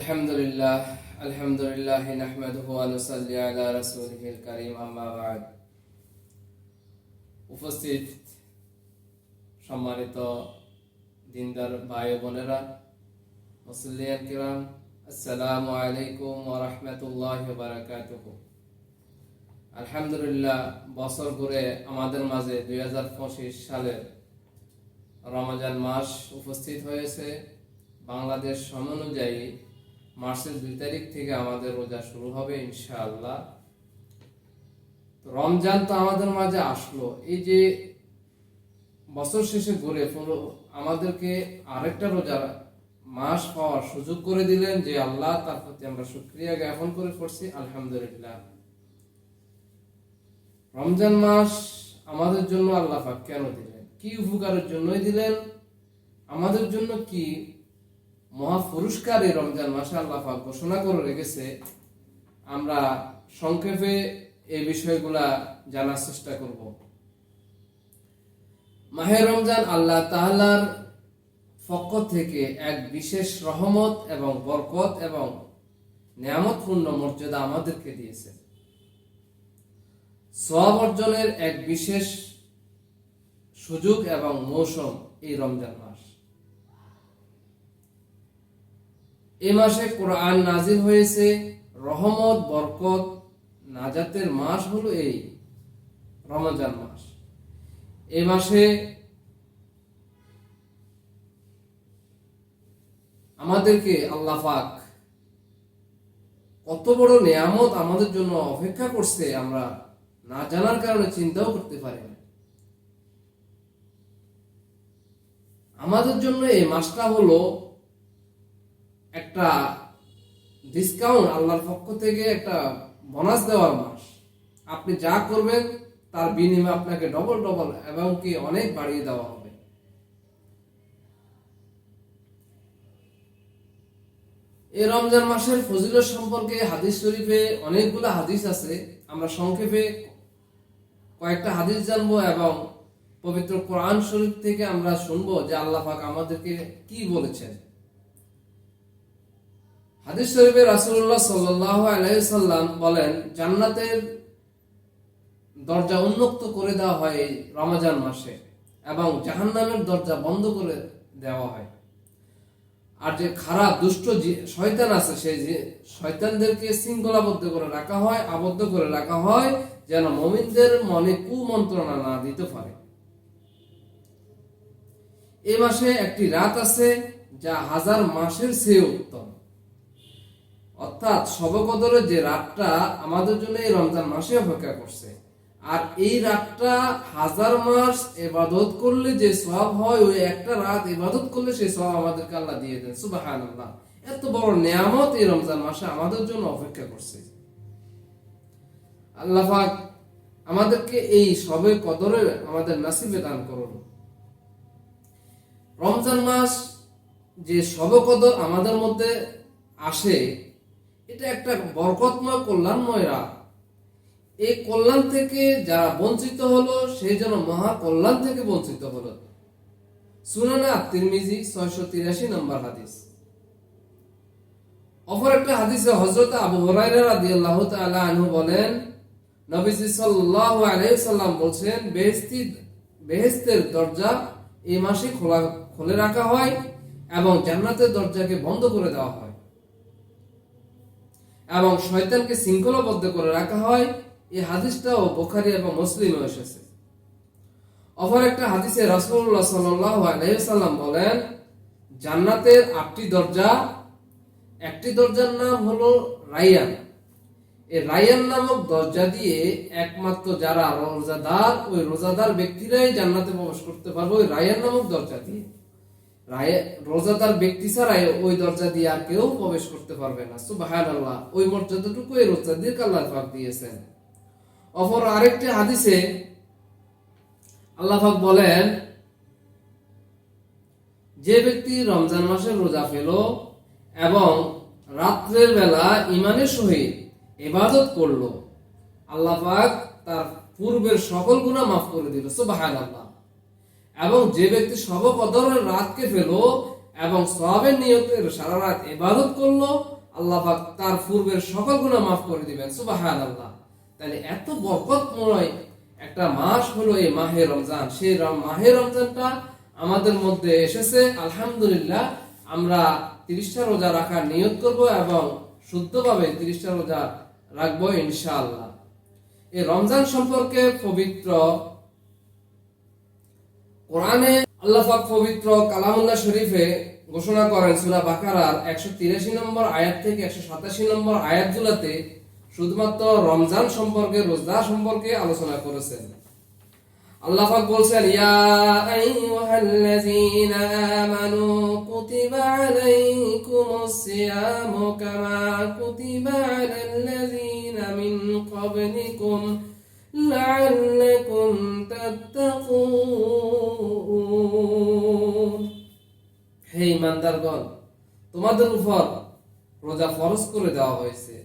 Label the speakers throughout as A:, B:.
A: الحمد لله الحمد لله نحمده ونصلي على رسوله الكريم أما بعد উপস্থিত সম্মানিত দিনদার ভাই ও বোনেরা মুসলিয়ান কিরাম আসসালামু আলাইকুম ওয়া রাহমাতুল্লাহি ওয়া বারাকাতুহু আলহামদুলিল্লাহ বছর ঘুরে আমাদের মাঝে দুই সালের রমজান মাস উপস্থিত হয়েছে বাংলাদেশ সময় অনুযায়ী মার্চের দুই তারিখ থেকে আমাদের রোজা শুরু হবে ইনশাআল্লাহ। রমজান তো আমাদের মাঝে আসলো। এই যে বছর শেষে ঘুরে আমাদেরকে আরেকটা রোজা মাস পাওয়ার সুযোগ করে দিলেন যে আল্লাহ তার প্রতি আমরা শুক্রিয়া জ্ঞাপন করে পড়ছি, আলহামদুলিল্লাহ। রমজান মাস আমাদের জন্য আল্লাহ কেন দিলেন? কি উপকারের জন্যই দিলেন? আমাদের জন্য কি মহা পুরস্কার এই রমজান মাসে আল্লাহ ঘোষণা করে রেখেছে, আমরা সংক্ষেপে এই বিষয়গুলা জানার চেষ্টা করব। মাহে রমজান আল্লাহ তাআলার পক্ষ থেকে এক বিশেষ রহমত এবং বরকত এবং নিয়ামতপূর্ণ মর্যাদা আমাদেরকে দিয়েছে। সওয়াব অর্জনের এক বিশেষ সুযোগ এবং মৌসুম এই রমজান মাস। এ মাসে কোরআন নাজিল হয়েছে। রহমত, বরকত, নাজাতের মাস হলো এই রমজান মাস। এ মাসে আমাদেরকে আল্লাহ পাক কত বড় নিয়ামত আমাদের জন্য অপেক্ষা করছে, আমরা না জানার কারণে চিন্তাও করতে পারি না। আমাদের জন্য এই মাসটা হলো একটা ডিসকাউন্ট আল্লাহর পক্ষ থেকে একটা বোনাস দেওয়ার মাস। আপনি যা করবেন, তার বিনিময়ে আপনাকে ডবল ডবল এবং কি অনেক বাড়িয়ে দেওয়া হবে। এই রমজান মাসের ফজিলত সম্পর্কে হাদিস শরীফে অনেকগুলো হাদিস আছে। আমরা সংক্ষেপে কয়েকটা হাদিস জানব এবং পবিত্র কোরআন শরীফ থেকে আমরা শুনব যে আল্লাহ আমাদেরকে কি বলেছেন। হাদিস শরীফে সাল্লাল্লাহু আলহিসাল্লাম বলেন, জান্নাতের দরজা উন্মুক্ত করে দেওয়া হয় এই মাসে এবং জাহান্নামের দরজা বন্ধ করে দেওয়া হয়। আর যে খারাপ, দুষ্ট শয়তান আছে, সেই যে শয়তানদেরকে শৃঙ্খলাবদ্ধ করে রাখা হয়, আবদ্ধ করে রাখা হয়, যেন মমিনদের মনে কুমন্ত্রণা না দিতে পারে। এ মাসে একটি রাত আছে যা হাজার মাসের চেয়ে উত্তম। অর্থাৎ শবকদরের যে রাতটা আমাদের জন্য এই রমজান মাসে অপেক্ষা করছে। আর এই রাতটা হাজার মাস এবাদত করলে যে সব হয়, ওই একটা রাত ইবাদত করলে সেই সব আমাদেরকে আল্লাহ দিয়ে দেন। সুবাহান আল্লাহ এত বড় নিয়ামত এই রমজান মাসে আমাদের জন্য অপেক্ষা করছে। আল্লাহ আমাদেরকে এই সবে কদরে আমাদের নাসিবে দান করুন। রমজান মাস যে সবে কদর আমাদের মধ্যে আসে এটা একটা বরকতময় কল্যাণময় রাত এই কল্যাণ থেকে যারা বঞ্চিত হলো সেই জন্য মহা কল্যাণ থেকে বঞ্চিত হলো। সুনানা তিরমিজি ছয়শো তিরাশি নম্বর হাদিস। অপর একটা হাদিসে হজরত আবু হুরায়রা রাদিয়াল্লাহু তাআলা আনহু বলেন, নবীজি সাল্লাল্লাহু আলাইহি সাল্লাম বলছেন, বেহেশতি, বেহেশতের দরজা এই মাসে খোলা, খুলে রাখা হয় এবং জান্নাতের দরজাকে বন্ধ করে দেওয়া হয়। এবং শয়তানকে শৃঙ্খলাবদ্ধ করে রাখা হয় এই হাদিসটাও বোখারি এবং মুসলিমে এসেছে। অপর একটা হাদিসে আলাইহি সাল্লাম বলেন, জান্নাতের আটটি দরজা, একটি দরজার নাম হলো রাইয়ান। এই রাইয়ান নামক দরজা দিয়ে একমাত্র যারা রোজাদার, ওই রোজাদার ব্যক্তিরাই জান্নাতে প্রবেশ করতে পারবে, ওই রাইয়ান নামক দরজা দিয়ে। রোজাদার ব্যক্তি ছাড়াই ওই দরজা দিয়ে আর কেউ প্রবেশ করতে পারবে না। সুবাহান আল্লাহ ওই মর্যাদাটুকু এই রোজাদের আল্লাহ পাক দিয়েছেন। অপর আরেকটি হাদিসে আল্লাহ বলেন, যে ব্যক্তি রমজান মাসে রোজা পেল এবং রাত্রের বেলা ইমানের সহিত ইবাদত করল, আল্লাহ তার পূর্বের সকল গুণা মাফ করে দিল। সুবাহান আল্লাহ এবং যে ব্যক্তি সবকদরের রাতকে পেল এবং সবের নিয়তের সারা রাত ইবাদত করল, আল্লাহ তার পূর্বের সকল গুনাহ মাফ করে দিবেন। সুবহানাল্লাহ। তাহলে এত বরকতময় একটা মাস হলো এই মাহে রমজান। সেই মাহে রমজানটা আমাদের মধ্যে এসেছে। আলহামদুলিল্লাহ, আমরা তিরিশটা রোজা রাখার নিয়ত করব এবং শুদ্ধভাবে তিরিশটা রোজা রাখব ইনশাআল্লাহ। এই রমজান সম্পর্কে পবিত্র কোরআনে আল্লাহ পাক পবিত্র কালামুল্লাহ শরীফে ঘোষণা করেন সূরা বাকারার 183 নম্বর আয়াত থেকে 187 নম্বর আয়াতগুলোতে শুধুমাত্র রমজান সম্পর্কে, রোজা সম্পর্কে আলোচনা করেছেন। আল্লাহ পাক বলছেন, ইয়া আইয়ুহাল্লাযীনা আমানু কুতিবা আলাইকুমুস সিয়ামু কামা কুতিবা আলাল্লাযীনা মিন ক্বাবলিকুম লাআল্লাকুম তাত্তাকুন। হে ইমানদারগণ, তোমাদের উপর রোজা ফরজ করে দেওয়া হয়েছে,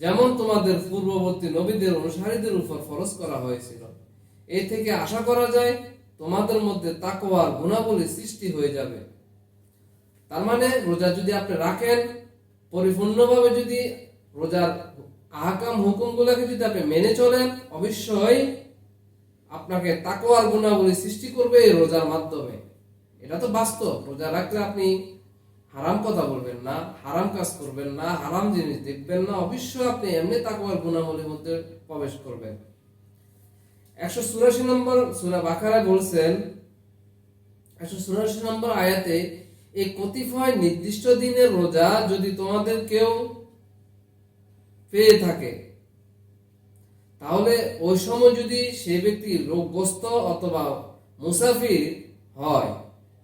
A: যেমন তোমাদের পূর্ববর্তী নবীদের অনুসারীদের উপর ফরজ করা হয়েছিল। এই থেকে আশা করা যায়, তোমাদের মধ্যে তাকওয়ার গুণাবলী সৃষ্টি হয়ে যাবে। তার মানে রোজা যদি আপনি রাখেন, পরিপূর্ণভাবে যদি রোজার আহকাম হুকুমগুলোকে যদি আপনি মেনে চলেন, অবশ্যই আপনাকে তাকওয়ার গুণাবলী সৃষ্টি করবে এই রোজার মাধ্যমে। এটা তো বাস্তব। রোজা রাখলে আপনি হারাম কথা বলবেন না, হারাম কাজ করবেন না, হারাম জিনিস দেখবেন না, অবশ্যই আপনি এমনি তাকওয়ার গুণাবলীর মধ্যে প্রবেশ করবেন। একশো চুরাশি নম্বর সুরা বাকারা বলছেন, একশো চুরাশি নম্বর আয়াতে এই কতিপয় নির্দিষ্ট দিনের রোজা যদি তোমাদের কেউ পেয়ে থাকে, তাহলে ওই সময় যদি সে ব্যক্তি রোগগ্রস্ত অথবা মুসাফির হয়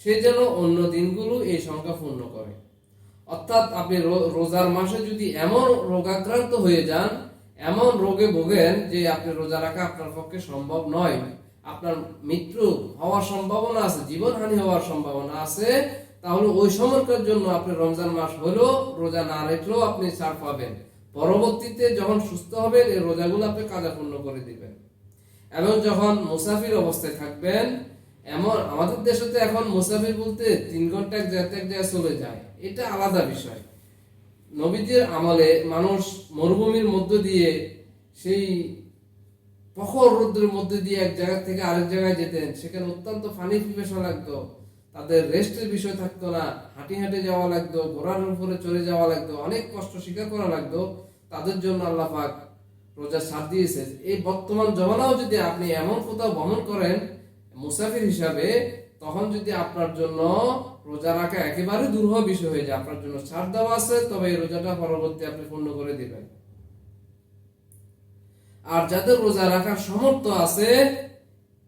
A: সে যেন অন্য দিনগুলো এই সংখ্যা পূর্ণ করে। অর্থাৎ আপনি রোজার মাসে যদি এমন রোগাক্রান্ত হয়ে যান, এমন রোগে ভোগেন যে আপনি রোজা রাখা আপনার পক্ষে সম্ভব নয়। আপনার মৃত্যু হওয়ার সম্ভাবনা আছে, জীবনহানি হওয়ার সম্ভাবনা আছে, তাহলে ওই সময়কার জন্য আপনি রমজান মাস হলেও রোজা না রেখলেও আপনি ছাড় পাবেন। পরবর্তীতে যখন সুস্থ হবেন, এই রোজাগুলো আপনি কাজা পূর্ণ করে দিবেন। এবং যখন মুসাফির অবস্থায় থাকবেন এমন, আমাদের দেশে তো এখন মুসাফির বলতে তিন ঘণ্টা এক এক জায়গায় চলে যায়। এটা আলাদা বিষয়। নবীদের আমলে মানুষ মরুভূমির মধ্য দিয়ে, সেই প্রখর রোদ্রের মধ্যে দিয়ে এক জায়গা থেকে আরেক জায়গায় যেতেন। সেখানে অত্যন্ত পানি পিপাসা লাগতো। তাদের রেস্টের বিষয় থাকতো না। হাঁটি হাঁটে যাওয়া লাগতো, ঘোড়ার উপরে চলে যাওয়া লাগতো, অনেক কষ্ট স্বীকার করা লাগতো। তাদের জন্য আল্লাহ পাক রোজা ছাড় দিয়েছে। এই বর্তমান জমানাও যদি আপনি এমন কোথাও ভ্রমণ করেন মুসাফির হিসাবে তখন যদি আপনার জন্য রোজা রাখা একেবারে দুর্হ বিষয় হয়ে যায়, আপনার জন্য ছাড় দেওয়া আছে, তবে এই রোজাটা পরবর্তী আপনি পূর্ণ করে দিবেন। আর যাদের রোজা রাখার সমর্থ আছে,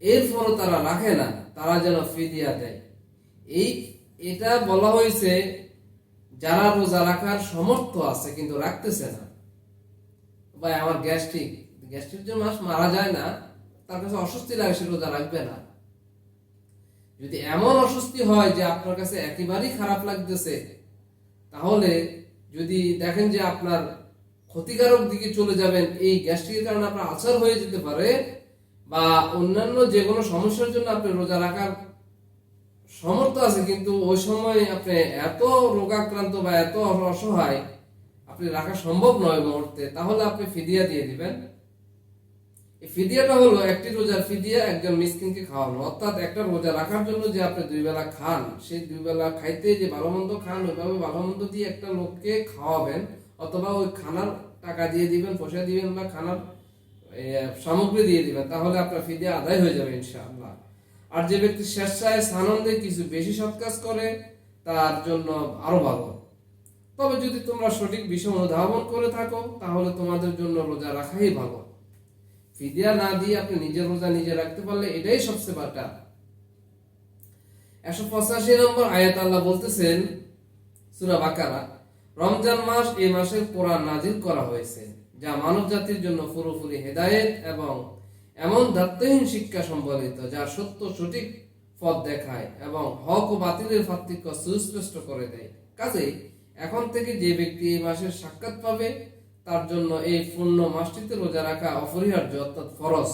A: এরপরও তারা রাখে না, তারা যেন ফিদিয়া দেয়। এই, এটা বলা হয়েছে, যারা রোজা রাখার সমর্থ আছে কিন্তু রাখতেছে না। ভাই, আমার গ্যাস্ট্রিক গ্যাস্ট্রিক যে মাস মারা যায় না, তার কাছে অস্বস্তি লাগে সে রোজা রাখবে না। যদি এমন অস্বস্তি হয় যে আপনার কাছে একেবারেই খারাপ লাগতেছে, তাহলে যদি দেখেন যে আপনার ক্ষতিকারক দিকে চলে যাবেন, এই গ্যাস্ট্রিকের কারণে আপনার আচার হয়ে যেতে পারে বা অন্যান্য যে কোনো সমস্যার জন্য আপনি রোজা রাখার সমর্থ আছে, কিন্তু ওই সময় আপনি এত রোগাক্রান্ত বা এত অসহায়, আপনি রাখা সম্ভব নয় মুহূর্তে, তাহলে আপনি ফিদিয়া দিয়ে দিবেন। ফিদিয়াটা হলো একটি রোজার ফিদিয়া একজন মিসকিনকে খাওয়ানো। অর্থাৎ একটা রোজা রাখার জন্য যে আপনি দুই বেলা খান, সেই দুই বেলা খাইতে যে ভালো মন্দ খান, ওইভাবে ভালো মন্দ দিয়ে একটা লোককে খাওয়াবেন, অথবা ওই খানার টাকা দিয়ে দিবেন, পয়সা দিবেন বা খানার সামগ্রী দিয়ে দিবেন, তাহলে আপনার ফিদিয়া আদায় হয়ে যাবে ইনশাআল্লাহ। আর যে ব্যক্তি স্বেচ্ছায় সানন্দে কিছু বেশি সৎ কাজ করে, তার জন্য আরও ভালো। তবে যদি তোমরা সঠিক বিষয় অনুধাবন করে থাকো, তাহলে তোমাদের জন্য রোজা রাখাই ভালো। ফিদিয়া না দিয়ে আপনি নিজের রোজা নিজে রাখতে পারলে এটাই সবচেয়ে বাটা একশো পঁচাশি নম্বর আয়াত আল্লাহ বলতেছেন, সুরা বাকারা, রমজান মাস এই মাসের কোরআন নাজিল করা হয়েছে, যা মানব জাতির জন্য পুরোপুরি হেদায়েত এবং এমন দায়িত্বহীন শিক্ষা সম্বলিত, যা সত্য সঠিক পথ দেখায় এবং হক ও বাতিলের পার্থক্য সুস্পষ্ট করে দেয়। কাজেই, এখন থেকে যে ব্যক্তি এই মাসের সাক্ষাৎ পাবে তার জন্য এই পূর্ণ মাসটিতে রোজা রাখা অপরিহার্য, অর্থাৎ ফরজ।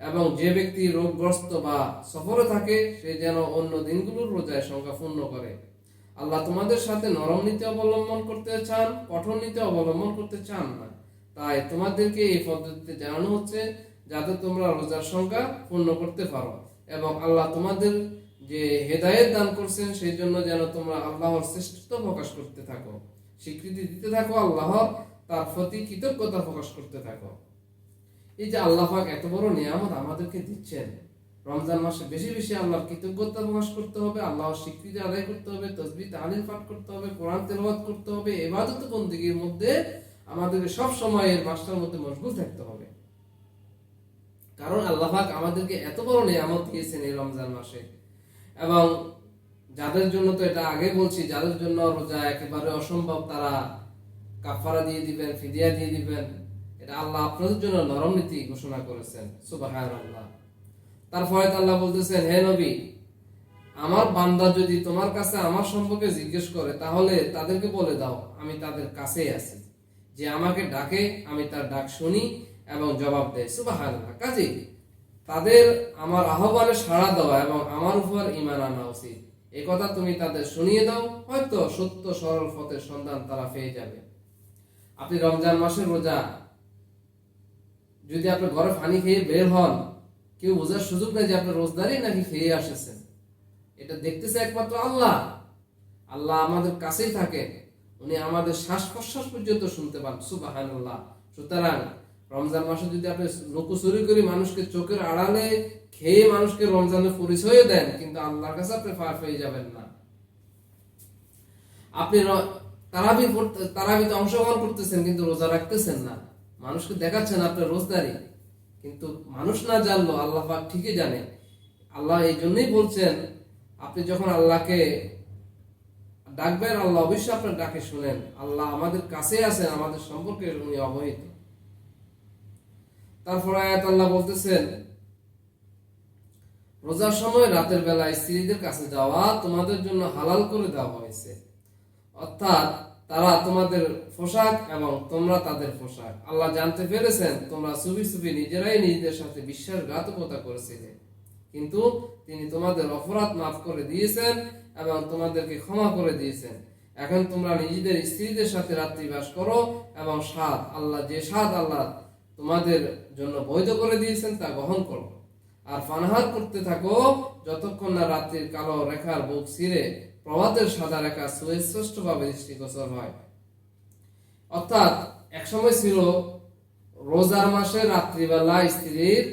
A: এবং যে ব্যক্তি রোগগ্রস্ত বা সফরে থাকে, সে যেন অন্য দিনগুলোর রোজায় সংখ্যা পূর্ণ করে। আল্লাহ তোমাদের সাথে নরম নীতি অবলম্বন করতে চান, কঠোর নীতি অবলম্বন করতে চান না। তাই তোমাদেরকে এই পদ্ধতিতে জানানো হচ্ছে, যাতে তোমরা রোজার সংখ্যা পূর্ণ করতে পারো। এবং আল্লাহ তোমাদের যে হেদায়েত দান করছেন, সেই জন্য যেন তোমরা আল্লাহর শ্রেষ্ঠত্ব প্রকাশ করতে থাকো। স্বীকৃতি দিতে থাকো আল্লাহ তার প্রতি কৃতজ্ঞতা প্রকাশ করতে থাকো। এই যে আল্লাহ এত বড় নিয়ামত আমাদেরকে দিচ্ছেন, রমজান মাসে বেশি বেশি আল্লাহর কৃতজ্ঞতা প্রকাশ করতে হবে, আল্লাহর স্বীকৃতি আদায় করতে হবে তসবি তাহলিল পাঠ করতে হবে, কোরআন তেলাওয়াত করতে হবে এবাদত বন্দিগির মধ্যে আমাদেরকে সব সময় এর মাসটার মধ্যে মশগুল থাকতে হবে। কারণ আল্লাহ পাক আমাদেরকে এত বড় নিয়ামত দিয়েছেন এই রমজান মাসে। এবং যাদের জন্য তো এটা আগে বলছি, যাদের জন্য রোজা একেবারে অসম্ভব, তারা কাফারা দিয়ে দিবেন, ফিদিয়া দিয়ে দিবেন। এটা আল্লাহ আপনাদের জন্য নরম নীতি ঘোষণা করেছেন। সুবাহান আল্লাহ তারপরে আল্লাহ বলতেছেন, হে নবী, আমার বান্দা যদি তোমার কাছে আমার সম্পর্কে জিজ্ঞেস করে, তাহলে তাদেরকে বলে দাও, আমি তাদের কাছেই আছি। যে আমাকে ডাকে, আমি তার ডাক শুনি এবং জবাব দেয়। সুবাহান কাজে তাদের আমার আহ্বানে সাড়া দেওয়া এবং আমার উপর ইমান আনা উচিত। এ কথা তুমি তাদের শুনিয়ে দাও, হয়তো সত্য সরল পথের সন্ধান তারা পেয়ে যাবে। আপনি রমজান মাসের রোজা। যদি আপনি ঘরে পানি খেয়ে বের হন, কেউ বোঝার সুযোগ নেই যে আপনি রোজদারি নাকি খেয়ে আসেছেন। এটা দেখতেছে একমাত্র আল্লাহ। আল্লাহ আমাদের কাছেই থাকেন। উনি আমাদের শ্বাস প্রশ্বাস পর্যন্ত শুনতে পান। সুবাহান আল্লাহ সুতরাং রমজান মাসে যদি আপনি লুকোচুরি করে মানুষকে চোখের আড়ালে খেয়ে মানুষকে রমজানের পরিচয় দেন, কিন্তু আল্লাহর কাছে আপনি পার পেয়ে যাবেন না। আপনি তারাবি তারাবিতে অংশগ্রহণ করতেছেন কিন্তু রোজা রাখতেছেন না। মানুষকে দেখাচ্ছেন আপনার রোজদারি। কিন্তু মানুষ না জানলো, আল্লাহ পাক ঠিকই জানে। আল্লাহ এই জন্যই বলছেন, আপনি যখন আল্লাহকে ডাকবেন, আল্লাহ অবশ্যই আপনার ডাকে শুনেন। আল্লাহ আমাদের কাছে আছেন, আমাদের সম্পর্কে উনি অবহিত। তারপর আয়াত আল্লাহ বলতেছেন, রোজার সময় রাতের বেলা স্ত্রীদের কাছে যাওয়া তোমাদের জন্য হালাল করে দেওয়া হয়েছে। অর্থাৎ তারা তোমাদের পোশাক এবং তোমরা তাদের পোশাক। আল্লাহ জানতে পেরেছেন, তোমরা সুবি সুবি নিজেরাই নিজেদের সাথে বিশ্বাসঘাতকতা করেছিলে। কিন্তু তিনি তোমাদের অপরাধ মাফ করে দিয়েছেন এবং তোমাদেরকে ক্ষমা করে দিয়েছেন। এখন তোমরা নিজেদের স্ত্রীদের সাথে রাত্রিবাস করো এবং স্বাদ, আল্লাহ যে স্বাদ আল্লাহ তোমাদের জন্য বৈধ করে দিয়েছেন তা গ্রহণ করো। আর পানাহার করতে থাকো যতক্ষণ না রাত্রির কালো রেখার বুক ছিঁড়ে প্রভাতের সাদা রেখা সুস্পষ্ট ভাবে দৃষ্টিগোচর হয়। অর্থাৎ, একসময় ছিল রোজার মাসে রাত্রিবেলা স্ত্রীর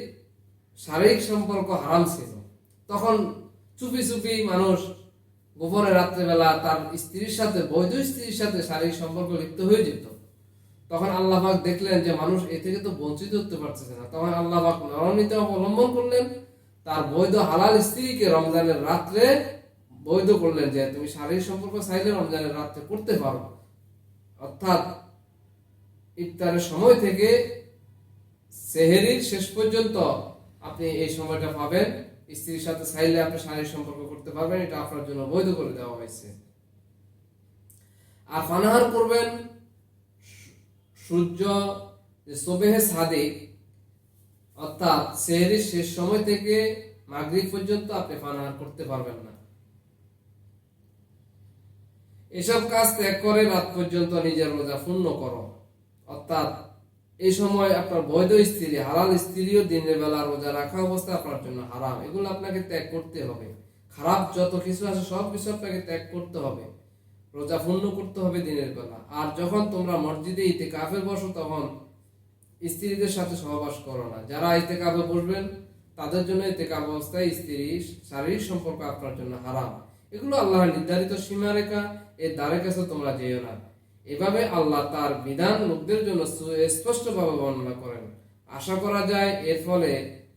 A: শারীরিক সম্পর্ক হারাম ছিল। তখন চুপি চুপি মানুষ গোপনে রাত্রিবেলা তার স্ত্রীর সাথে, বৈধ স্ত্রীর সাথে শারীরিক সম্পর্ক লিপ্ত হয়ে যেত। তখন আল্লাহবাক দেখলেন যে মানুষ এ থেকে তো বঞ্চিত হতে পারতেছে না। তখন আল্লাহবাক নরনীতি অবলম্বন করলেন, তার বৈধ হালাল স্ত্রীকে রমজানের রাত্রে বৈধ করলেন যে তুমি শারীরিক সম্পর্ক চাইলে রমজানের রাত্রে করতে পারো। অর্থাৎ ইফতারের সময় থেকে সেহেরির শেষ পর্যন্ত আপনি এই সময়টা পাবেন। স্ত্রীর সাথে চাইলে আপনি শারীরিক সম্পর্ক করতে পারবেন, এটা আপনার জন্য বৈধ করে দেওয়া হয়েছে। আর ফানাহার করবেন সূর্য সোবেহে সাদে অর্থাৎ সেহেরির শেষ সময় থেকে মাগরিব পর্যন্ত আপনি পানাহার করতে পারবেন না। এসব কাজ ত্যাগ করে রাত পর্যন্ত নিজের রোজা পূর্ণ করো। অর্থাৎ, এই সময় আপনার বৈধ স্ত্রী হারাল স্ত্রীও দিনের বেলা রোজা রাখা অবস্থা আপনার জন্য হারাম। এগুলো আপনাকে ত্যাগ করতে হবে। খারাপ যত কিছু আছে, সব কিছু আপনাকে ত্যাগ করতে হবে। রোজা পূর্ণ করতে হবে দিনের বেলা। আর যখন তোমরা মসজিদে ইতে কাফে বসো, তখন স্ত্রীদের সাথে সহবাস করো না। যারা ইতে কাফে বসবেন, তাদের জন্য ইতে কাফ অবস্থায় স্ত্রী শারীরিক সম্পর্ক আপনার জন্য হারাম। এগুলো আল্লাহর নির্ধারিত সীমারেখা। এর দ্বারে কাছে তোমরা যেও না। এভাবে আল্লাহ তার বিধান লোকদের জন্য স্পষ্টভাবে বর্ণনা করেন। আশা করা যায় এর ফলে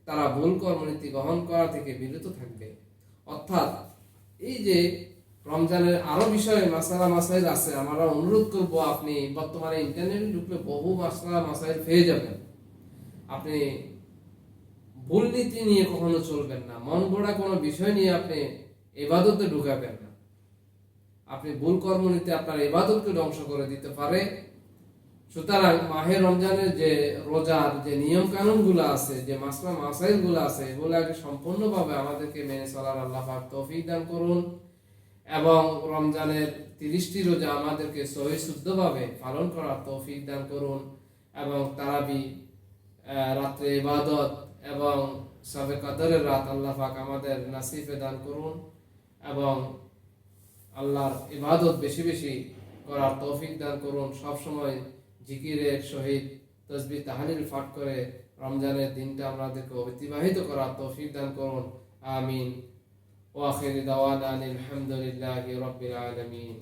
A: তারা ভুল কর্মনীতি গ্রহণ করা থেকে বিরত থাকবে। অর্থাৎ এই যে রমজানের আরও বিষয়ে মাসালা মাসাইল আছে, আমরা অনুরোধ করব আপনি বর্তমানে ইন্টারনেটে ঢুকলে বহু মাসালা মাসাইল পেয়ে যাবেন। আপনি ভুল নীতি নিয়ে কখনো চলবেন না। মন গড়া কোনো বিষয় নিয়ে আপনি এবাদতে ঢুকাবেন আপনি ভুল কর্মনীতি আপনার ইবাদতকে ধ্বংস করে দিতে পারে। সুতরাং মাহে রমজানের যে রোজার যে নিয়ম কানুনগুলো আছে, যে মাসলা মাসাইলগুলো আছে এগুলো আগে সম্পূর্ণভাবে আমাদেরকে মেনে চলার আল্লাহ তৌফিক দান করুন এবং রমজানের তিরিশটি রোজা আমাদেরকে সহি শুদ্ধভাবে পালন করার তৌফিক দান করুন এবং তারাবি রাত্রে ইবাদত এবং সবে কাদরের রাত আল্লাহ পাক আমাদের নাসিফে দান করুন এবং আল্লাহর ইবাদত বেশি বেশি করার তৌফিক দান করুন। সবসময় জিকিরের সহিত তসবি তাহালিল ফাট করে রমজানের দিনটা আমাদেরকে অতিবাহিত করার তৌফিক দান করুন। আমিন। ওয়াখির দাওয়ানা আলহামদুলিল্লাহি রাব্বিল আলামিন।